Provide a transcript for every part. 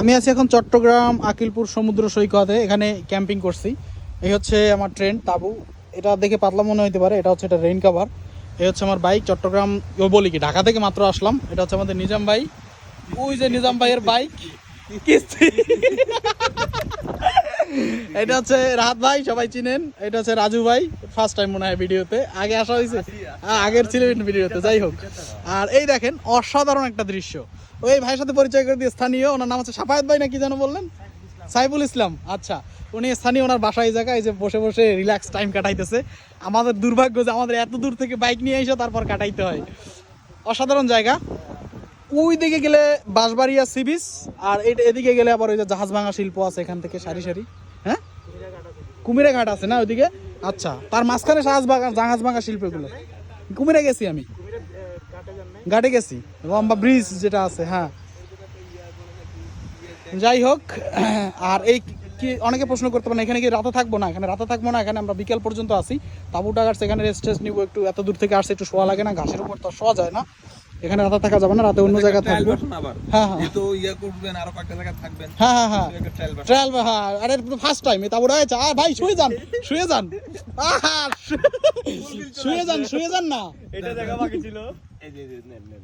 আমি আছি এখন চট্টগ্রাম আকিলপুর সমুদ্র সৈকতে, এখানে ক্যাম্পিং করছি। এই হচ্ছে আমার ট্রেন, তাবু। এটা দেখে পাতলা মনে হইতে পারে, এটা হচ্ছে এটা রেইন কাভার এই হচ্ছে আমার বাইক চট্টগ্রাম ও বলি কি, ঢাকা থেকে মাত্র আসলাম। এটা হচ্ছে আমাদের নিজাম ভাই। ওই যে নিজাম ভাইয়ের বাইক কিস্তি। এটা হচ্ছে রাহাত ভাই সবাই চিনেন। এটা হচ্ছে রাজু ভাই ফার্স্ট টাইম মনে হয় ভিডিওতে। আগে আসা হয়েছে। হ্যাঁ, আগের ছিল ভিডিওতে যাই হোক। আর এই দেখেন অসাধারণ একটা দৃশ্য। ওই ভাইয়ের সাথে পরিচয় করে দিয়ে স্থানীয় ওনার নাম হচ্ছে সাফায়াত ভাই না কি যেন বললেন? সাইফুল ইসলাম আচ্ছা। উনি স্থানীয় ওনার বাসায় জায়গায় যে বসে বসে রিল্যাক্স টাইম কাটাইতেছে। আমাদের দুর্ভাগ্য যে আমাদের এত দূর থেকে বাইক নিয়ে এসে তারপর কাটাইতে হয়। অসাধারণ জায়গা। ওই দিকে গেলে বাঁশবাড়িয়া সি বিচ আর এদিকে গেলে আবার ওই যে জাহাজ ভাঙা শিল্প আছে এখান থেকে সারি সারি। হ্যাঁ? কুমিরা ঘাট আছে না ওইদিকে? আচ্ছা তার মাঝখানে জাহাজ ভাঙা জাহাজ ভাঙা শিল্পগুলো কুমিরে গেছি আমি। ঘাটে গেছি। লম্বা ব্রিজ যেটা আছে হ্যাঁ। যাই হোক, আর এই কি অনেকে প্রশ্ন করতে পারেন, এখানে কি রাতে থাকব না? এখানে রাতে থাকব না, এখানে আমরা বিকেল পর্যন্ত আসি তাবু টাকার সেখানে রেস্ট টেস্ট নিবো, একটু এত দূর থেকে আসছে, একটু শোয়া লাগে না, ঘাসের উপর তো শোয়া যায় না। এখানে রাতে থাকা যাবে না রাতে অন্য জায়গায় থাকব। হ্যাঁ হ্যাঁ। যেহেতু ইয়ে করবেন আরও কয়েকটা জায়গায় থাকবেন। হ্যাঁ হ্যাঁ হ্যাঁ। ট্রায়াল হ্যাঁ আরে ফার্স্ট টাইম এটা বড় হয়েছে। আর ভাই শুয়ে যান শুয়ে যান। আহা, শুয়ে যান শুয়ে যান না। এটা দেখা বাকি ছিল। এই যে নেন, নেন।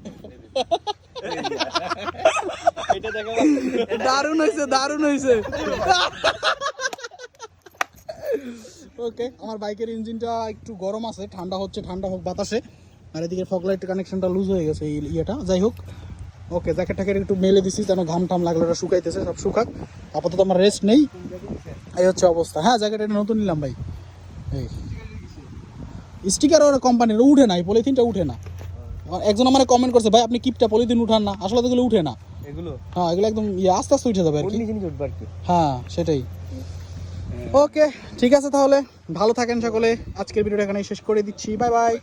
এটা দেখা দারুণ হয়েছে দারুণ হয়েছে। ওকে আমার বাইকের ইঞ্জিনটা একটু গরম আছে ঠান্ডা হচ্ছে ঠান্ডা হোক বাতাসে। আর এদিকে ফগলাইট কানেকশনটা লুজ হয়ে গেছে এই ইয়েটা। যাই হোক ওকে জ্যাকেট ট্যাকেট একটু মেলে দিছি যেন ঘাম টাম লাগলে ওটা শুকাইতেছে সব শুকাক। আপাতত আমার রেস্ট নেই। এই হচ্ছে অবস্থা। হ্যাঁ জ্যাকেট এটা নতুন নিলাম ভাই। এই। স্টিকার ওর কোম্পানির উঠে না এই পলিথিনটা উঠে না। একজন আমার কমেন্ট করছে ভাই আপনি কিপটা পলিথিন উঠান না। আসলে তো এগুলো উঠে না। এগুলো? হ্যাঁ এগুলো একদম ইয়ে আস্তে আস্তে উঠে যাবে আর কি। হ্যাঁ সেটাই। ওকে ঠিক আছে তাহলে। ভালো থাকেন সকলে। আজকের ভিডিওটা এখানে শেষ করে দিচ্ছি। Bye bye.